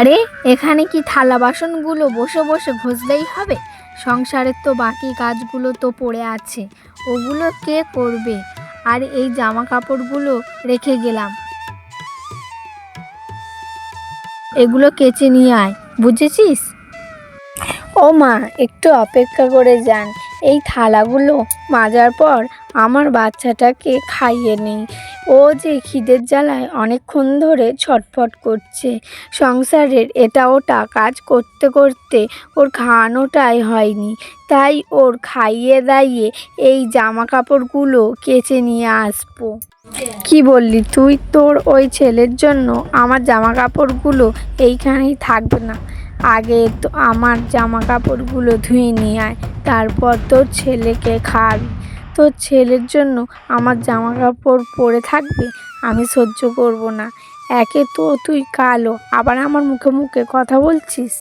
আরে, এখানে কি থালা বাসনগুলো বসে বসে ঘষলেই হবে? সংসারের তো বাকি কাজগুলো তো পড়ে আছে, ওগুলো কে করবে? আর এই জামা কাপড়গুলো রেখে গেলাম। এগুলো কেচে নিয়ে আয়, বুঝেছিস? ও মা, একটু অপেক্ষা করে যান। এই থালাগুলো মাজার পর আমার বাচ্চাটাকে খাইয়ে নেই। ও যে খিদের জ্বালায় অনেকক্ষণ ধরে ছটফট করছে। সংসারের এটা ওটা কাজ করতে করতে ওর খাওয়ানোটাই হয়নি। তাই ওর খাইয়ে দাইয়ে এই জামা কাপড়গুলো কেচে নিয়ে আসব। কি বললি তুই? তোর ওই ছেলের জন্য আমার জামা কাপড়গুলো এইখানেই থাকবে না। আগে তো আমার জামা কাপড়গুলো ধুয়ে নিয়ে আয়, তারপর তোর ছেলেকে খাওয়াবি। তোর ছেলের জন্য আমার জামা কাপড় পরে থাকবে? আমি সহ্য করব না। একে তো তুই কালো, আবার আমার মুখে মুখে কথা বলছিস?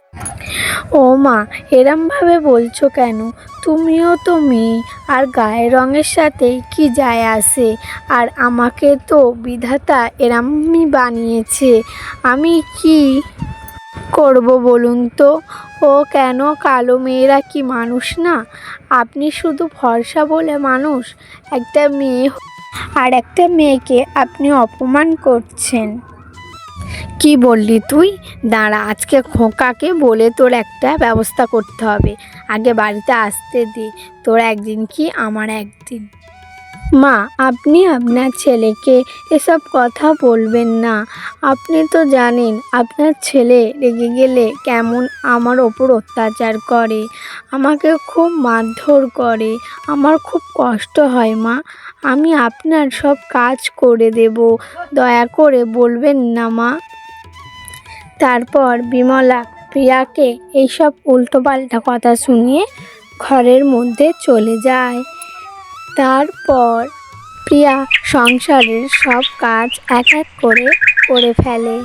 ও মা, এরমভাবে বলছো কেন? তুমিও তো মেয়ে, আর গায়ের রঙের সাথে কি যায় আসে? আর আমাকে তো বিধাতা এরমই বানিয়েছে। আমি কি করব বলুন তো? ও কেন কালো মেয়েরা কি মানুষ না? আপনি শুধু ভরসা বলে মানুষ, একটা মেয়ে আর একটা মেয়েকে আপনি অপমান করছেন। কি বললি তুই? দাঁড়া, আজকে খোকাকে বলে তোর একটা ব্যবস্থা করতে হবে। আগে বাড়িতে আসতে দে, তোর একদিন কি আমার একদিন। মা, আপনি আপনার ছেলেকে এসব কথা বলবেন না। আপনি তো জানেন, আপনার ছেলে রেগে গেলে কেমন আমার ওপর অত্যাচার করে। আমাকে খুব মারধর করে। আমার খুব কষ্ট হয়, মা। আমি আপনার সব কাজ করে দেব। দয়া করে বলবেন না, মা। তারপর বিমলা প্রিয়াকে এইসব উল্টোপাল্টা কথা শুনিয়ে ঘরের মধ্যে চলে যায়। তারপর প্রিয়া সংসারের সব কাজ এক এক করে করে ফেলে।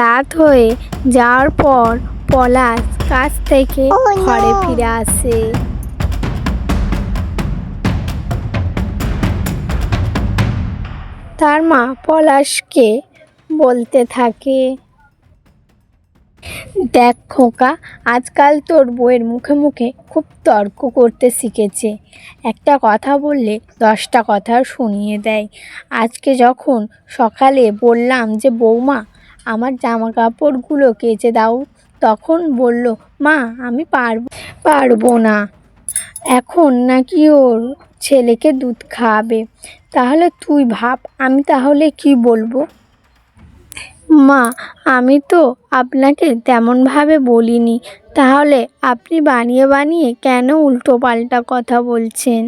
রাত হয়ে যাওয়ার পর পলাশ কাজ থেকে ঘরে ফিরে আসে। তার মা পলাশকে বলতে থাকে দেখ খোকা, আজকাল তোর বউয়ের মুখে মুখে খুব তর্ক করতে শিখেছে। একটা কথা বললে দশটা কথা শুনিয়ে দেয়। আজকে যখন সকালে বললাম যে বৌমা আমার জামা কাপড়গুলো কেচে দাও। তখন বলল, মা, আমি পারব পারব না। এখন নাকি ওর ছেলেকে দুধ খাওয়াবে। তাহলে তুই ভাব, আমি তাহলে কি বলব? মা, আমি তো আপনাকে তেমনভাবে বলিনি। তাহলে আপনি বানিয়ে বানিয়ে কেন উল্টো পাল্টা কথা বলছেন?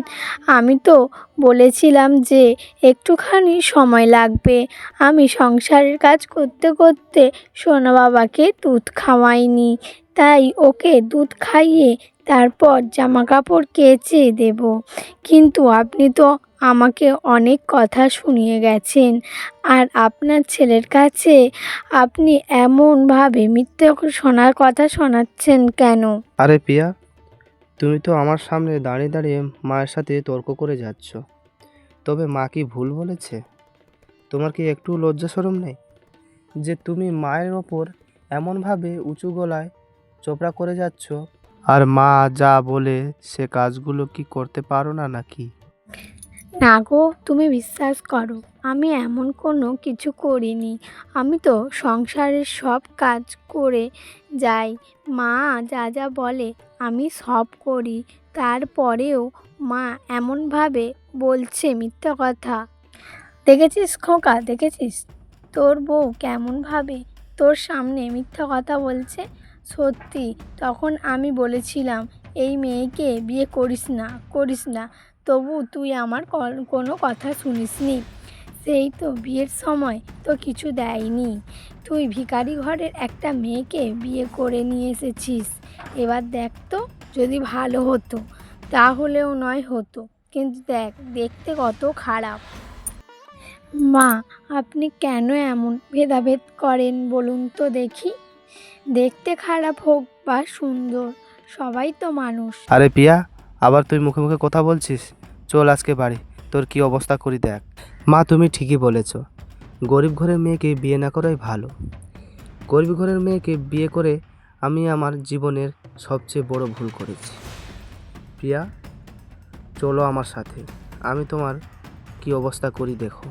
আমি তো বলেছিলাম যে একটুখানি সময় লাগবে। আমি সংসারের কাজ করতে করতে সোনা বাবাকে দুধ খাওয়াইনি। তাই ওকে দুধ খাইয়ে তারপর জামা কাপড় কেচে দেব। কিন্তু আপনি তো আমাকে অনেক কথা শুনিয়ে গেছেন। আর আপনার ছেলের কাছে আপনি এমনভাবে মিথ্যে শোনার কথা শোনাচ্ছেন কেন? আরে পিয়া, তুমি তো আমার সামনে দাঁড়িয়ে দাঁড়িয়ে মায়ের সাথে তর্ক করে যাচ্ছ। তবে মা কি ভুল বলেছে? তোমার কি একটু লজ্জা সরম নেই? যে তুমি মায়ের ওপর এমনভাবে উঁচু গলায় চোপড়া করে যাচ্ছ। আর মা যা বলে সে কাজগুলো কি করতে পারো না নাকি? না গো, তুমি বিশ্বাস করো, আমি এমন কোনো কিছু করিনি। আমি তো সংসারের সব কাজ করে যাই। মা যা যা বলে, আমি সব করি। তারপরেও মা এমনভাবে বলছে মিথ্যা কথা। দেখেছিস খোকা, দেখেছিস? তোর বউ কেমনভাবে তোর সামনে মিথ্যা কথা বলছে? সত্যি, তখন আমি বলেছিলাম, এই মেয়েকে বিয়ে করিস না করিস না। তবু তুই আমার কোনো কথা শুনিসনি। সেই তো বিয়ের সময় তো কিছু দেয়নি। তুই ভিখারি ঘরের একটা মেয়েকে বিয়ে করে নিয়ে এসেছিস। এবার দেখ তো, যদি ভালো হতো, তাহলেও নয় হতো। কিন্তু দেখ, দেখতে কত খারাপ। মা, আপনি কেন এমন ভেদাভেদ করেন বলুন তো দেখি। দেখতে খারাপ হোক বা সুন্দর, সবাই তো মানুষ। আরে পিয়া, আবার তুই মুখে মুখে কথা বলছিস? চল আজকে বাড়ি, তোর কি অবস্থা করি দেখ। মা, তুমি ঠিকই বলেছ। গরিব ঘরের মেয়েকে বিয়ে না করাই ভালো। গরিব ঘরের মেয়েকে বিয়ে করে আমি আমার জীবনের সবচেয়ে বড় ভুল করেছি। প্রিয়া, চলো আমার সাথে। আমি তোমার কি অবস্থা করি দেখো।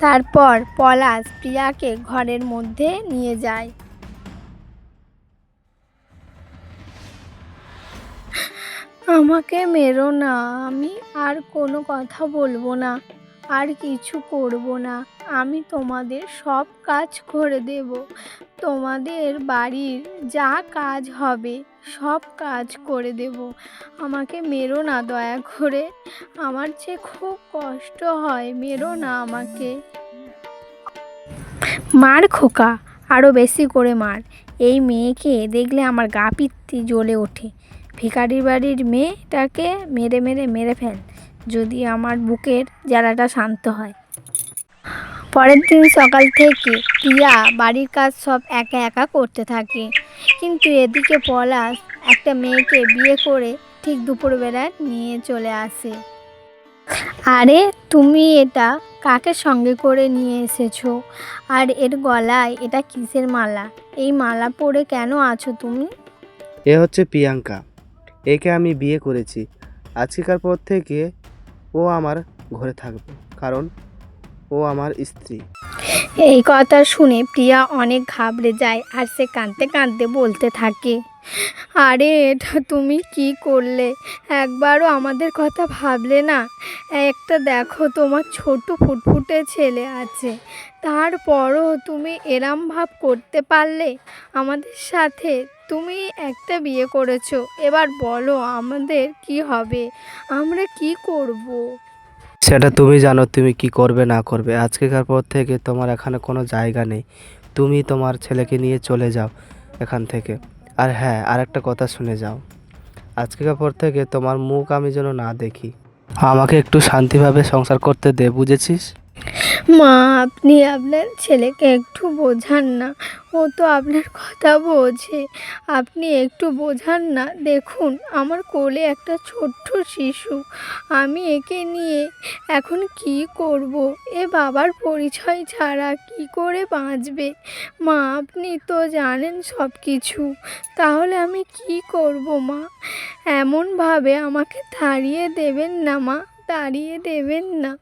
তারপর পলাশ প্রিয়াকে ঘরের মধ্যে নিয়ে যায়। আমাকে মেরো না, আমি আর কোনো কথা বলব না, আর কিছু করব না। আমি তোমাদের সব কাজ করে দেব। তোমাদের বাড়ির যা কাজ হবে, সব কাজ করে দেব। আমাকে মেরো না, দয়া করে। আমার যে খুব কষ্ট হয়, মেরো না আমাকে। মার খোকা আরও বেশি করে মার। এই মেয়েকে দেখলে আমার গা পিত্তি জ্বলে ওঠে। ভিখারির বাড়ির মেয়েটাকে মেরে মেরে মেরে ফেল, যদি আমার বুকের জ্বালাটা শান্ত হয়। পরের দিন সকাল থেকে প্রিয়া বাড়ির কাজ সব একা একা করতে থাকে। কিন্তু এদিকে পলাশ একটা মেয়েকে বিয়ে করে ঠিক দুপুরবেলায় নিয়ে চলে আসে। আরে, তুমি এটা কাকে সঙ্গে করে নিয়ে এসেছ? আর এর গলায় এটা কিসের মালা? এই মালা পরে কেন আছো তুমি? এ হচ্ছে প্রিয়াঙ্কা। একে আমি বিয়ে করেছি। আজকেকার পর থেকে ও আমার ঘরে থাকবে, কারণ ও আমার স্ত্রী। এই কথা শুনে প্রিয়া অনেক ঘাবড়ে যায় আর সে কাঁদতে কাঁদতে বলতে থাকে, আরে, এটা তুমি কি করলে? একবারও আমাদের কথা ভাবলে না? একটা দেখো, তোমার ছোট ফুটফুটে ছেলে আছে। তারপরও তুমি এরম ভাব করতে পারলে আমাদের সাথে তুমি একটা বিয়ে করেছ, এবার বলো আমাদের কি হবে? আমরা কি করব? সেটা তুমি জানো, তুমি কি করবে, না করবে। আজকেকার পর থেকে তোমার এখানে কোনো জায়গা নেই। তুমি তোমার ছেলেকে নিয়ে চলে যাও এখান থেকে। আর হ্যাঁ আর একটা কথা শুনে যাও। আজকেকার পর থেকে তোমার মুখ আমি যেন না দেখি। আমাকে একটু শান্তিভাবে সংসার করতে দে, বুঝেছিস? মা, আপনি আপনার ছেলেকে একটু বোঝান না। ও তো আপনার কথা বোঝে। আপনি একটু বোঝান না। দেখুন, আমার কোলে একটা ছোট্ট শিশু। আমি একে নিয়ে এখন কি করব? এ বাবার পরিচয় ছাড়া কি করে বাঁচবে? মা, আপনি তো জানেন সব কিছু তাহলে আমি কি করব, মা? এমনভাবে আমাকে তাড়িয়ে দেবেন না, মা। তাড়িয়ে দেবেন না।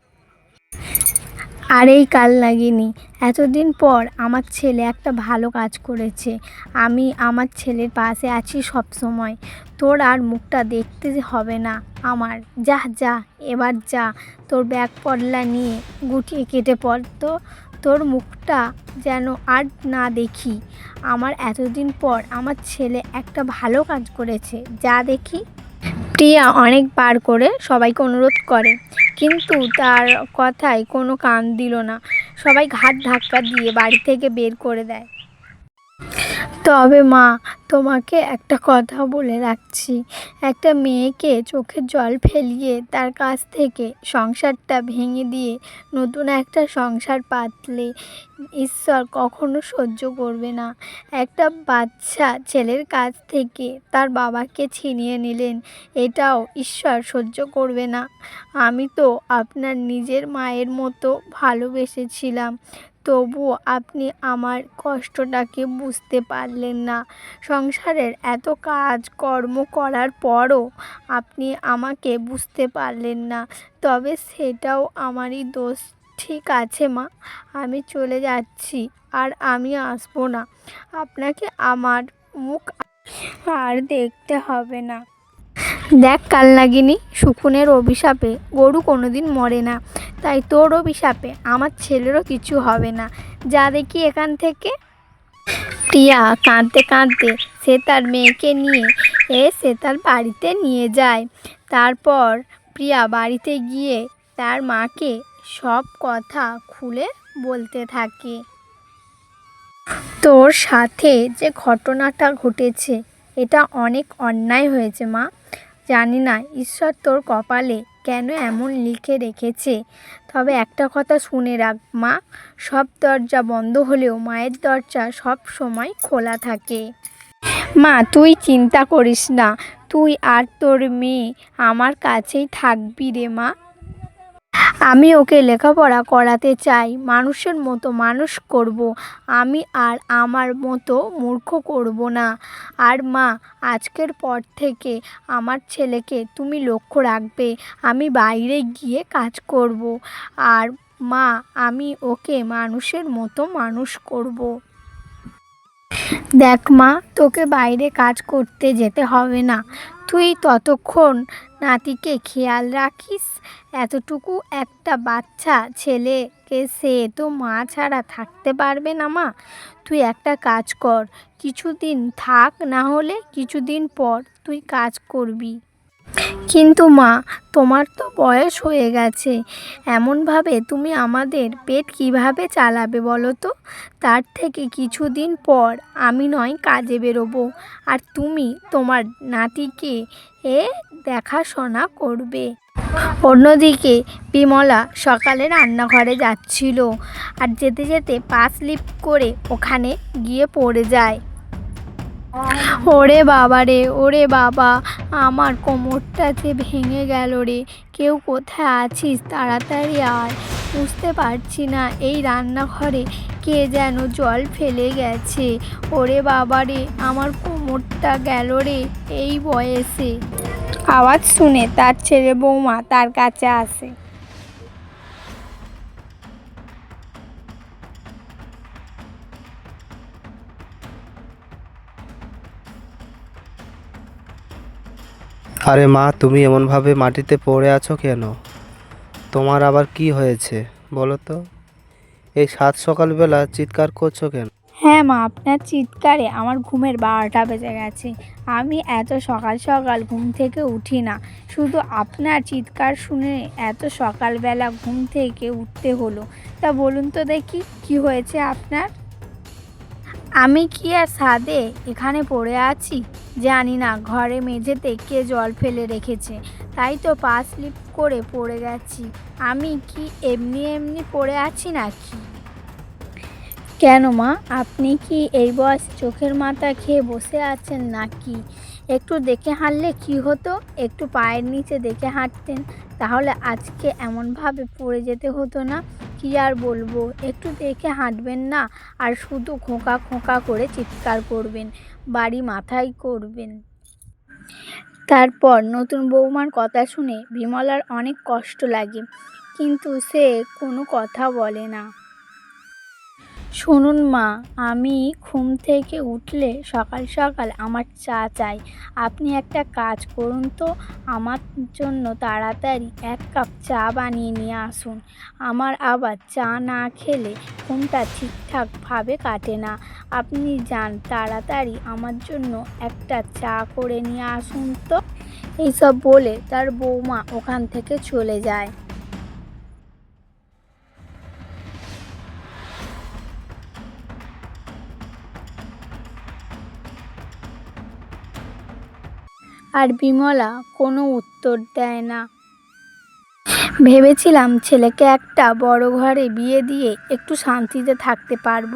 আর এই কাল লাগেনি এতদিন পর আমার ছেলে একটা ভালো কাজ করেছে। আমি আমার ছেলের পাশে আছি সব সময় তোর আর মুখটা দেখতে হবে না আমার। যা যা, এবার যা। তোর ব্যাগ পডলা নিয়ে গুটিয়ে কেটে পড় তো। তোর মুখটা যেন আর না দেখি। আমার এতদিন পর আমার ছেলে একটা ভালো কাজ করেছে। যা দেখি। প্রিয়া অনেকবার করে সবাইকে অনুরোধ করে। কিন্তু তার কথায় কোনো কান দিল না। সবাই ঘাট ধাক্কা দিয়ে বাড়ি থেকে বের করে দেয়। তবে মা, তোমাকে একটা কথা বলে রাখছি। একটা মেয়েকে চোখের জল ফেলিয়ে তার কাছ থেকে সংসারটা ভেঙে দিয়ে নতুন একটা সংসার পাতলে ঈশ্বর কখনো সহ্য করবে না। একটা বাচ্চা ছেলের কাছ থেকে তার বাবাকে ছিনিয়ে নিলেন, এটাও ঈশ্বর সহ্য করবে না। আমি তো আপনার নিজের মায়ের মতো ভালোবেসেছিলাম, তবুও আপনি আমার কষ্টটাকে বুঝতে পারলেন না। সংসারের এত কাজ, কর্ম করার পরও আপনি আমাকে বুঝতে পারলেন না। তবে সেটাও আমারই দোষ। ঠিক আছে, মা, আমি চলে যাচ্ছি আর আমি আসব না। আপনাকে আমার মুখ আর দেখতে হবে না। দেখ কাল নাগিনি শুকুনের অভিশাপে গরু কোনোদিন মরে না। তাই তোর অভিশাপে আমার ছেলেরও কিছু হবে না। যা দেখি এখান থেকে প্রিয়া কাঁদতে কাঁদতে সে তার মেয়েকে নিয়ে এ সে তার বাড়িতে নিয়ে যায়। তারপর প্রিয়া বাড়িতে গিয়ে তার মাকে সব কথা খুলে বলতে থাকে। তোর সাথে যে ঘটনাটা ঘটেছে, এটা অনেক অন্যায় হয়েছে মা। জানি না, ঈশ্বর তোর কপালে কেন এমন লিখে রেখেছে? তবে একটা কথা শুনে রাখ, মা। সব দরজা বন্ধ হলেও মায়ের দরজা সব সময় খোলা থাকে। মা, তুই চিন্তা করিস না। তুই আর তোর মেয়ে আমার কাছেই থাকবি রে মা। আমি ওকে লেখাপড়া করাতে চাই, মানুষের মতো মানুষ করব। আমি আর আমার মতো মূর্খ করব না। আর মা, আজকের পর থেকে আমার ছেলেকে তুমি লক্ষ্য রাখবে। আমি বাইরে গিয়ে কাজ করব। আর মা, আমি ওকে মানুষের মতো মানুষ করব। দেখ মা, তোকে বাইরে কাজ করতে যেতে হবে না। তুই ততক্ষণ নাতিকে খেয়াল রাখিস, এতটুকু একটা বাচ্চা ছেলেকে সে তো মা ছাড়া থাকতে পারবে না মা। তুই একটা কাজ কর, কিছুদিন থাক, না হলে কিছুদিন পর তুই কাজ করবি। কিন্তু মা, তোমার তো বয়স হয়ে গেছে, এমনভাবে তুমি আমাদের পেট কীভাবে চালাবে বলো তো? তার থেকে কিছুদিন পর আমি নয় কাজে বেরোবো, আর তুমি তোমার নাতিকে এ দেখাশোনা করবে। অন্যদিকে বিমলা সকালে রান্নাঘরে যাচ্ছিল আর যেতে যেতে পা স্লিপ করে ওখানে গিয়ে পড়ে যায়। ওরে বাবা রে, ওরে বাবা, আমার কোমরটা যে ভেঙে গেল রে, কেউ কোথায় আছিস? তাড়াতাড়ি আয়। বুঝতে পারছি না এই রান্নাঘরে কে যেন জল ফেলে গেছে। ওরে বাবা রে, আমার কোমরটা গেল রে, এই বয়সে। আওয়াজ শুনে তার ছেলে বৌমা তার কাছে আসে। আরে মা, তুমি এমনভাবে মাটিতে পড়ে আছো কেন? তোমার আবার কি হয়েছে, বলো তো? এই সাত সকালবেলা চিৎকার করছ কেন? হ্যাঁ মা, আপনার চিৎকারে আমার ঘুমের বারোটা বেজে গেছে। আমি এত সকাল সকাল ঘুম থেকে উঠি না। শুধু আপনার চিৎকার শুনে এত সকালবেলা ঘুম থেকে উঠতে হলো। তা বলুন তো দেখি, কি হয়েছে আপনার? আমি কি আর সাদে এখানে পড়ে আছি? জানি না, ঘরে মেঝেতে কে জল ফেলে রেখেছে। তাই তো পা স্লিপ করে পড়ে গেছি। আমি কি এমনি এমনি পড়ে আছি নাকি? কেন মা? আপনি কি এই বয়সে চোখের মাথা খেয়ে বসে আছেন নাকি? একটু দেখে হাঁটলে কি হতো? একটু পায়ের নিচে দেখে হাঁটতেন, তাহলে আজকে এমনভাবে পড়ে যেতে হতো না? কি আর বলব? একটু দেখে হাঁটবেন না, আর শুধু খোঁকা খোঁকা করে চিৎকার করবেন, বাড়ি মাথায় করবেন। তারপর নতুন বৌমার কথা শুনে বিমলার অনেক কষ্ট লাগে, কিন্তু সে কোনো কথা বলে না। শুনুন মা, আমি ঘুম থেকে উঠলে সকাল সকাল আমার চা চাই। আপনি একটা কাজ করুন তো, আমার জন্য তাড়াতাড়ি এক কাপ চা বানিয়ে নিয়ে আসুন। আমার আবার চা না খেলে ঘুমটা ঠিকঠাকভাবে কাটে না। আপনি যান, তাড়াতাড়ি আমার জন্য একটা চা করে নিয়ে আসুন তো। এইসব বলে তার বৌমা ওখান থেকে চলে যায়। আর বিমলা কোনো উত্তর দেয় না। ভেবেছিলাম ছেলেকে একটা বড় ঘরে বিয়ে দিয়ে একটু শান্তিতে থাকতে পারব।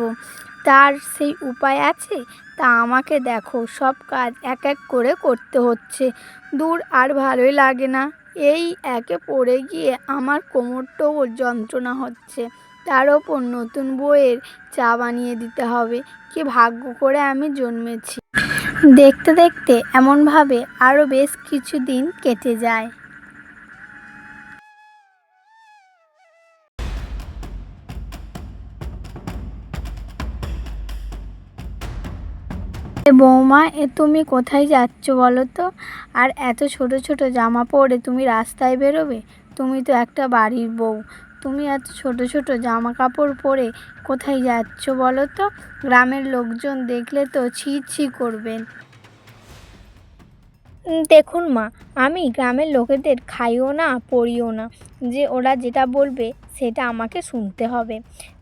তার সেই উপায় আছে? তা আমাকে দেখো, সব কাজ এক এক করে করতে হচ্ছে। দূর আর ভালোই লাগে না। এই একে পড়ে গিয়ে আমার কোমরটাও যন্ত্রণা হচ্ছে। তার ওপর নতুন বইয়ের চা বানিয়ে দিতে হবে। কি ভাগ্য করে আমি জন্মেছি। দেখতে দেখতে এমনভাবে আরও বেশ কিছু দিন কেটে যায়। বৌমা, এ তুমি কোথায় যাচ্ছ বলো তো? আর এত ছোট ছোট জামা পরে তুমি রাস্তায় বেরোবে? তুমি তো একটা বাড়ির বউ। তুমি এত ছোট ছোট জামা কাপড় পরে কোথায় যাচ্ছ বলো তো? গ্রামের লোকজন দেখলে তো ছি ছি করবেন। দেখুন মা, আমি গ্রামের লোকেদের খাইও না, পড়িও না। যে ওরা যেটা বলবে সেটা আমাকে শুনতে হবে।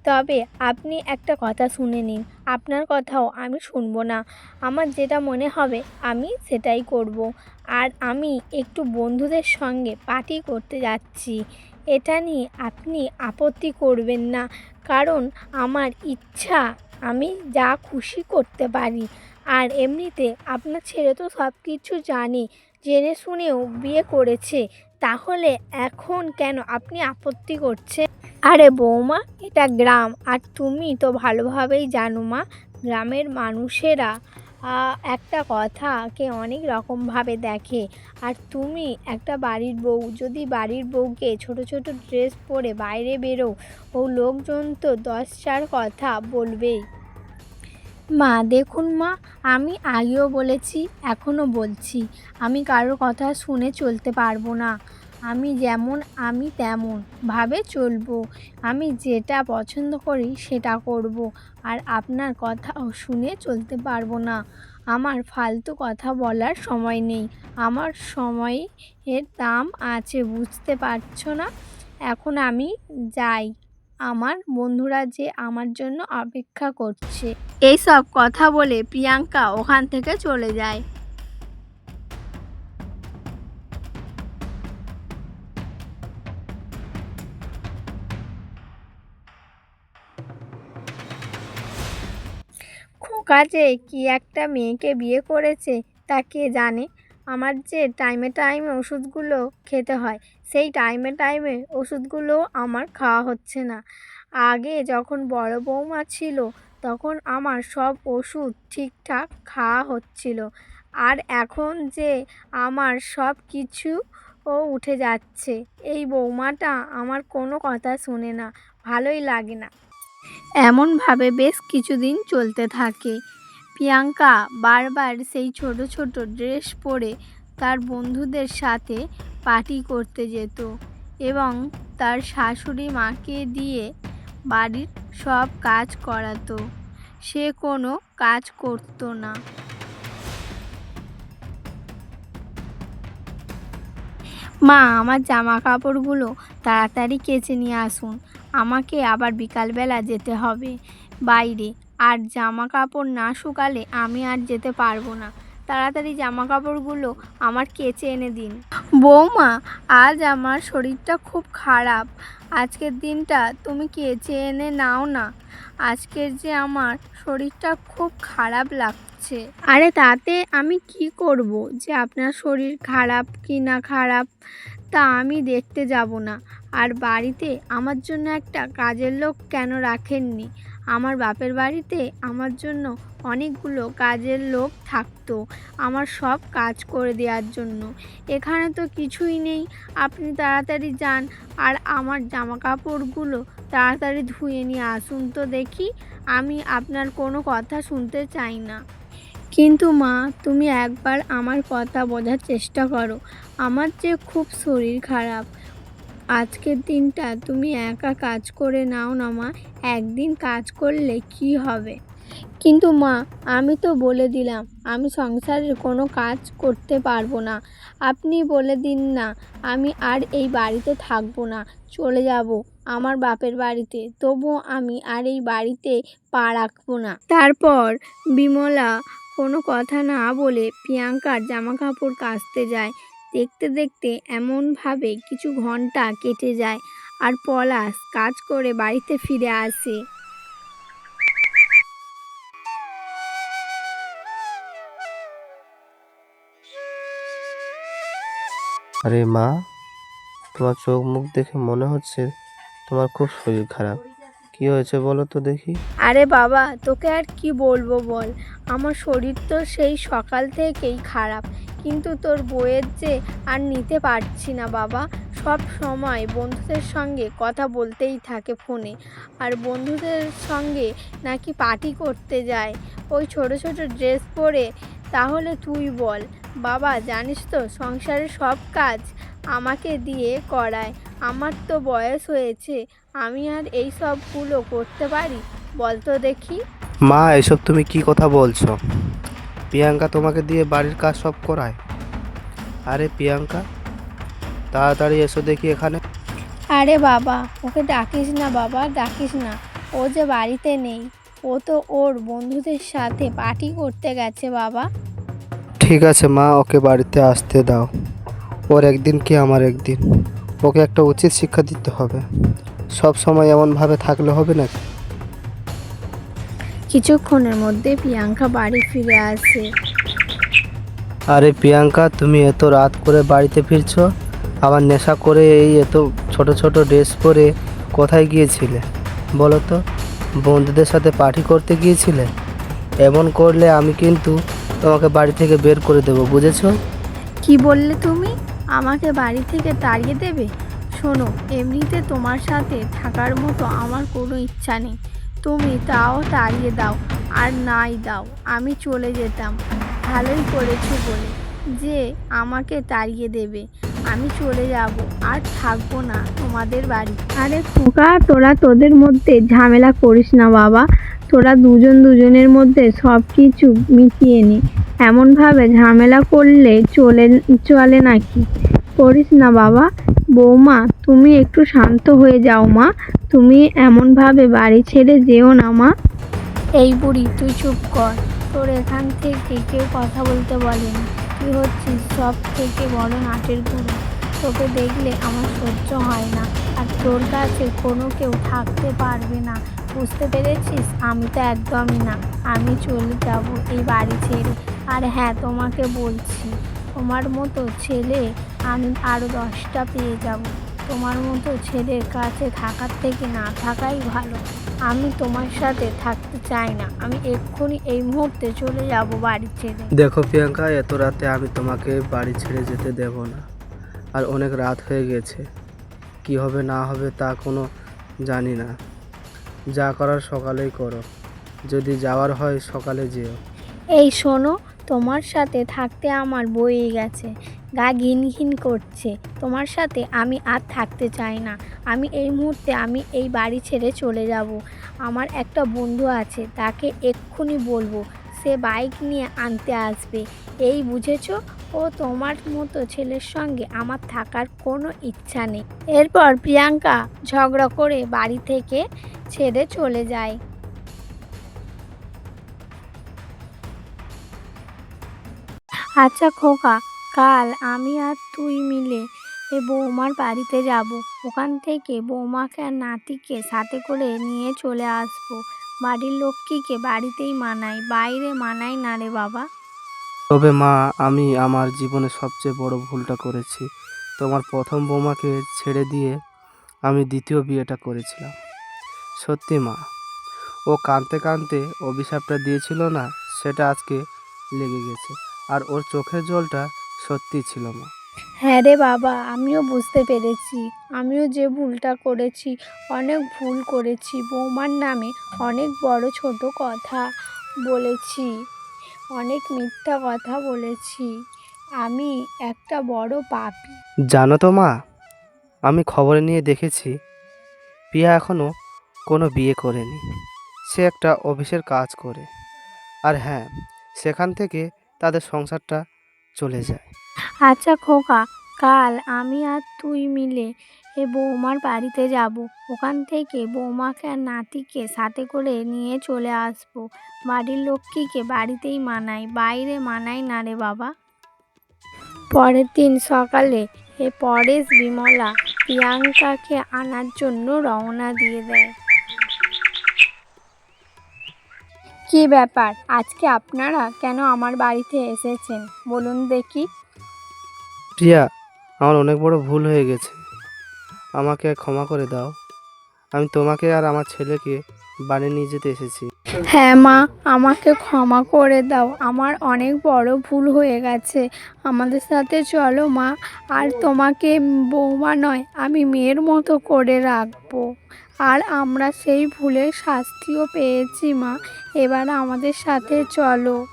তবে আপনি একটা কথা শুনে নিন, আপনার কথাও আমি শুনব না। আমার যেটা মনে হবে আমি সেটাই করব। আর আমি একটু বন্ধুদের সঙ্গে পার্টি করতে যাচ্ছি। এটা নিয়ে আপনি আপত্তি করবেন না। কারণ আমার ইচ্ছা, আমি যা খুশি করতে পারি। আর এমনিতে আপনার ছেলে তো সব কিছু জানে, জেনে শুনেও বিয়ে করেছে। তাহলে এখন কেন আপনি আপত্তি করছেন? আরে বৌমা, এটা গ্রাম। আর তুমি তো ভালোভাবেই জানো মা, গ্রামের মানুষেরা একটা কথাকে অনেক রকমভাবে দেখে। আর তুমি একটা বাড়ির বউ, যদি বাড়ির বউকে ছোট ছোট ড্রেস পরে বাইরে বেরো ও লোকজন তো দশ চার কথা বলবেই। মা, দেখুন মা, আমি আগেও বলেছি, এখনও বলছি, আমি কারোর কথা শুনে চলতে পারব না। আমি যেমন, আমি তেমন ভাবে চলবো। আমি যেটা পছন্দ করি সেটা করব। আর আপনার কথাও শুনে চলতে পারব না। আমার ফালতু কথা বলার সময় নেই। আমার সময় এর দাম আছে, বুঝতে পারছ না? এখন আমি যাই। আমার বন্ধুরা যে আমার জন্য অপেক্ষা করছে। এইসব কথা বলে প্রিয়াঙ্কা ওখান থেকে চলে যায়। খোকা যে কি একটা মেয়েকে বিয়ে করেছে তা কে জানে? আমার যে টাইমে টাইমে ওষুধগুলো খেতে হয়, সেই টাইমে টাইমে ওষুধগুলো আমার খাওয়া হচ্ছে না। আগে যখন বড় বৌমা ছিল, তখন আমার সব ওষুধ ঠিকঠাক খাওয়া হচ্ছিল। আর এখন যে আমার সব কিছু ও উঠে যাচ্ছে, এই বৌমাটা আমার কোনো কথা শোনে না, ভালোই লাগে না। এমনভাবে বেশ কিছুদিন চলতে থাকে। প্রিয়াঙ্কা বারবার সেই ছোট ছোট ড্রেস পরে তার বন্ধুদের সাথে পার্টি করতে যেত এবং তার শাশুড়ি মাকে দিয়ে বাড়ির সব কাজ করাতো। সে কোনো কাজ করতো না। মা, আমার জামা কাপড়গুলো তাড়াতাড়ি কেচে নিয়ে আসুন। আমাকে আবার বিকালবেলা যেতে হবে। বাইরে, আর জামা কাপড় না শুকালে আমি আর যেতে পারব না। তাড়াতাড়ি জামা কাপড়গুলো আমার কেচে এনে দিন। বৌমা, আজ আমার শরীরটা খুব খারাপ। আজকের দিনটা তুমি কেচে এনে নাও না। আজকের যে আমার শরীরটা খুব খারাপ লাগছে। আরে তাতে আমি কি করব যে আপনার শরীর খারাপ কি না খারাপ? তা আমি দেখতে যাব না। আর বাড়িতে আমার জন্য একটা কাজের লোক কেন রাখেননি? আমার বাপের বাড়িতে আমার জন্য অনেকগুলো কাজের লোক থাকতো আমার সব কাজ করে দেওয়ার জন্য। এখানে তো কিছুই নেই। আপনি তাড়াতাড়ি যান আর আমার জামা কাপড়গুলো তাড়াতাড়ি ধুয়ে নিয়ে আসুন তো দেখি। আমি আপনার কোনো কথা শুনতে চাই না। কিন্তু মা, তুমি একবার আমার কথা বোঝার চেষ্টা করো। আমার যে খুব শরীর খারাপ। আজকের দিনটা তুমি একা কাজ করে নাও না মা, একদিন কাজ করলে কি হবে? কিন্তু মা, আমি তো বলে দিলাম, আমি সংসারের কোনো কাজ করতে পারব না। আপনি বলে দিন না, আমি আর এই বাড়িতে থাকব না, চলে যাব। আমার বাপের বাড়িতে তবুও আমি আর এই বাড়িতে পা রাখব না। তারপর বিমলা কোনো কথা না বলে প্রিয়াঙ্কার জামা কাপড় কাচতে যায়। দেখতে দেখতে এমনভাবে কিছু ঘণ্টা কেটে যায় আর পলাশ কাজ করে বাড়িতে ফিরে আসে। আরে মা তোমার চোখ মুখ দেখে মনে হচ্ছে তোমার খুব শরীর খারাপ। কি হয়েছে বলো তো দেখি। আরে বাবা, তোকে আর কি বলব বল? আমার শরীর তো সেই সকাল থেকেই খারাপ, কিন্তু তোর বইয়ের যে আর নিতে পারছি না বাবা, সব সময় বন্ধুদের সঙ্গে কথা বলতেই থাকে ফোনে, আর বন্ধুদের সঙ্গে নাকি পার্টি করতে যায়। ওই ছোট ছোট ড্রেস পরে, তাহলে তুই বল। বাবা, জানিস তো সংসারের সব কাজ আমাকে দিয়ে করায় আমার তো বয়স হয়েছে আমি আর এই সবগুলো করতে পারি? বল তো দেখি। মা এসব তুমি কি কথা বলছো? প্রিয়াঙ্কা তোমাকে দিয়ে বাড়ির কাজ সব করায়। আরে প্রিয়াঙ্কা তাড়াতাড়ি এসো দেখি এখানে। আরে বাবা ওকে ডাকিস না বাবা ডাকিস না। ও যে বাড়িতে নেই ও তো ওর বন্ধুদের সাথে পার্টি করতে গেছে বাবা। ঠিক আছে মা ওকে বাড়িতে আসতে দাও। ওর একদিন কি আমার একদিন? ওকে একটা উচিত শিক্ষা দিতে হবে। সব সময় এমনভাবে থাকলে হবে না? কিছুক্ষণের মধ্যে প্রিয়াঙ্কা বাড়ি ফিরে আসে। আরে প্রিয়াঙ্কা তুমি এত রাত করে বাড়িতে ফিরছো? আবার নেশা করে এই এত ছোট ছোট ড্রেস পরে কোথায় গিয়েছিলে? বলো তো বন্ধুদের সাথে পার্টি করতে গিয়েছিলে? এমন করলে আমি কিন্তু তোমাকে বাড়ি থেকে বের করে দেবো বুঝেছ? কি বললে তুমি? আমাকে বাড়ি থেকে তাড়িয়ে দেবে? শোনো, এমনিতে তোমার সাথে থাকার মতো আমার কোনো ইচ্ছা নেই। তুমি তাও তাড়িয়ে দাও, আর নাই দাও, আমি চলে যেতাম। ভালোই করেছ বলে। যে আমাকে তাড়িয়ে দেবে, আমি চলে যাব, আর থাকব না তোমাদের বাড়ি। আরে খোকা, তোরা তোদের মধ্যে ঝামেলা করিস না বাবা। তোরা দুজন দুজনের মধ্যে সব কিছু মিটিয়ে নি। এমনভাবে ঝামেলা করলে চলে চলে নাকি? করিস না বাবা। বৌমা, তুমি একটু শান্ত হয়ে যাও মা। তুমি এমনভাবে বাড়ি ছেড়ে যেও না মা। এই বুড়ি, তুই চুপ কর। তোর এখান থেকে কেউ কথা বলতে বলেনি তুই হচ্ছিস? সব থেকে বড় নাটের গুরু তোকে দেখলে আমার সহ্য হয় না। আর তোর কাছে কোনো কেউ থাকতে পারবে না। বুঝতে পেরেছিস? আমি তো একদমই না। আমি চলে যাব এই বাড়ি ছেড়ে। আর হ্যাঁ তোমাকে বলছি তোমার মতো ছেলে আমি আরও দশটা পেয়ে যাব। তোমার মতো ছেলের কাছে থাকার থেকে না থাকাই ভালো। আমি তোমার সাথে থাকতে চাই না। আমি এক্ষুনি এই মুহূর্তে চলে যাব বাড়ি ছেড়ে। দেখো প্রিয়াঙ্কা এত রাতে আমি তোমাকে বাড়ি ছেড়ে যেতে দেব না। আর অনেক রাত হয়ে গেছে। কি হবে না হবে তা কোনো জানি না। যা করার সকালেই করো। যদি যাওয়ার হয় সকালে যেও। এই শোনো তোমার সাথে থাকতে আমার বয়ে গেছে, গা ঘিন ঘিন করছে। তোমার সাথে আমি আর থাকতে চাই না। আমি এই মুহূর্তে আমি এই বাড়ি ছেড়ে চলে যাব। আমার একটা বন্ধু আছে, তাকে এক্ষুনি বলব, সে বাইক নিয়ে আনতে আসবে। এই বুঝেছ? ও তোমার মতো ছেলের সঙ্গে আমার থাকার কোনো ইচ্ছা নেই। এরপর প্রিয়াঙ্কা ঝগড়া করে বাড়ি থেকে ছেড়ে চলে যায়। আচ্ছা খোকা, কাল আমি আর তুই মিলে এ বৌমার বাড়িতে যাব। ওখান থেকে বৌমাকে আর নাতিকে সাথে করে নিয়ে চলে আসব। বাড়ির লক্ষ্মীকে বাড়িতেই মানাই, বাইরে মানাই না রে বাবা। তবে মা, আমি আমার জীবনে সবচেয়ে বড় ভুলটা করেছি। তোমার প্রথম বৌমাকে ছেড়ে দিয়ে আমি দ্বিতীয় বিয়েটা করেছিলাম। সত্যি মা, ও কাঁদতে কাঁদতে অভিশাপটা দিয়েছিল না, সেটা আজকে লেগে গেছে। আর ওর চোখের জলটা সত্যি ছিল মা হ্যাঁ রে বাবা আমিও বুঝতে পেরেছি। আমিও যে ভুলটা করেছি অনেক ভুল করেছি বৌমার নামে অনেক বড় ছোট কথা বলেছি অনেক মিথ্যা কথা বলেছি। আমি একটা বড় পাপী। জানো তো মা আমি খবরে নিয়ে দেখেছি পিয়া এখনও কোনো বিয়ে করেনি। সে একটা অফিসের কাজ করে। আর হ্যাঁ সেখান থেকে তাদের সংসারটা চলে যায়। আচ্ছা খোকা, কাল আমি আর তুই মিলে এ বৌমার বাড়িতে যাব। ওখান থেকে বৌমাকে আর নাতিকে সাথে করে নিয়ে চলে আসব। বাড়ির লক্ষ্মীকে বাড়িতেই মানাই, বাইরে মানাই না রে বাবা। পরের দিন সকালে এ পরেশ বিমলা প্রিয়াঙ্কাকে আনার জন্য রওনা দিয়ে দেয়। কি ব্যাপার? আজকে আপনারা কেন আমার বাড়িতে এসেছেন? বলুন দেখি। প্রিয়া, আমার অনেক বড় ভুল হয়ে গেছে। আমাকে ক্ষমা করে দাও। আমি তোমাকে আর আমার ছেলেকে বাড়ি নিয়ে যেতে এসেছি। হ্যাঁ মা, আমাকে ক্ষমা করে দাও। আমার অনেক বড় ভুল হয়ে গেছে। আমাদের সাথে চলো মা। আর তোমাকে বৌমা নয়, আমি মেয়ের মতো করে রাখব। আর আমরা সেই ভুলের শাস্তিও পেয়েছি মা। এবার আমাদের সাথে চলো।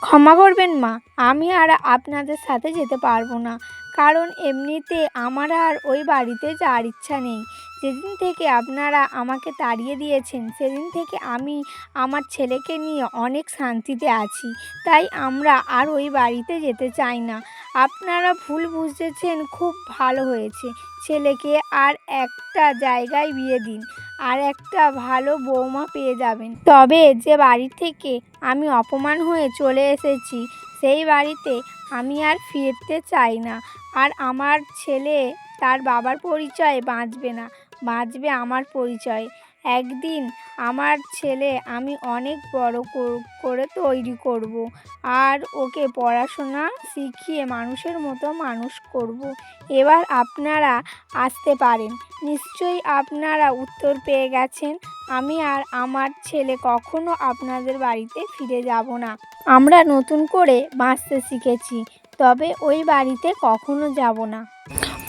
ক্ষমা করবেন মা, আমি আর আপনাদের সাথে যেতে পারব না। কারণ এমনিতে আমার আর ওই বাড়িতে যাওয়ার ইচ্ছা নেই। যেদিন থেকে আপনারা আমাকে তাড়িয়ে দিয়েছেন, সেদিন থেকে আমি আমার ছেলেকে নিয়ে অনেক শান্তিতে আছি। তাই আমরা আর ওই বাড়িতে যেতে চাই না। আপনারা ভুল বুঝেছেন, খুব ভালো হয়েছে। ছেলেকে আর একটা জায়গায় বিয়ে দিন, আর একটা ভালো বৌমা পেয়ে যাবেন। তবে যে বাড়ি থেকে আমি অপমান হয়ে চলে এসেছি, সেই বাড়িতে আমি আর ফিরতে চাই না। আর আমার ছেলে তার বাবার পরিচয়ে বাঁচবে না। বাঁচবে আমার পরিচয়। একদিন আমার ছেলে আমি অনেক বড় করে তৈরি করব আর ওকে পড়াশোনা শিখিয়ে মানুষের মতো মানুষ করব। এবার আপনারা আসতে পারেন। নিশ্চয়ই আপনারা উত্তর পেয়ে গেছেন। আমি আর আমার ছেলে কখনো আপনাদের বাড়িতে ফিরে যাব না। আমরা নতুন করে বাঁচতে শিখেছি, তবে ওই বাড়িতে কখনো যাব না।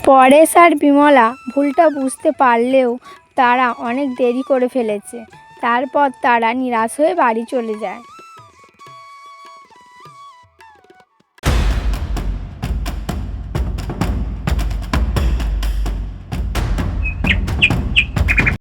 পরেশ আর বিমলা ভুলটা বুঝতে পারলেও তারা অনেক দেরি করে ফেলেছে। তারপর তারা নিরাশ হয়ে বাড়ি চলে যায়।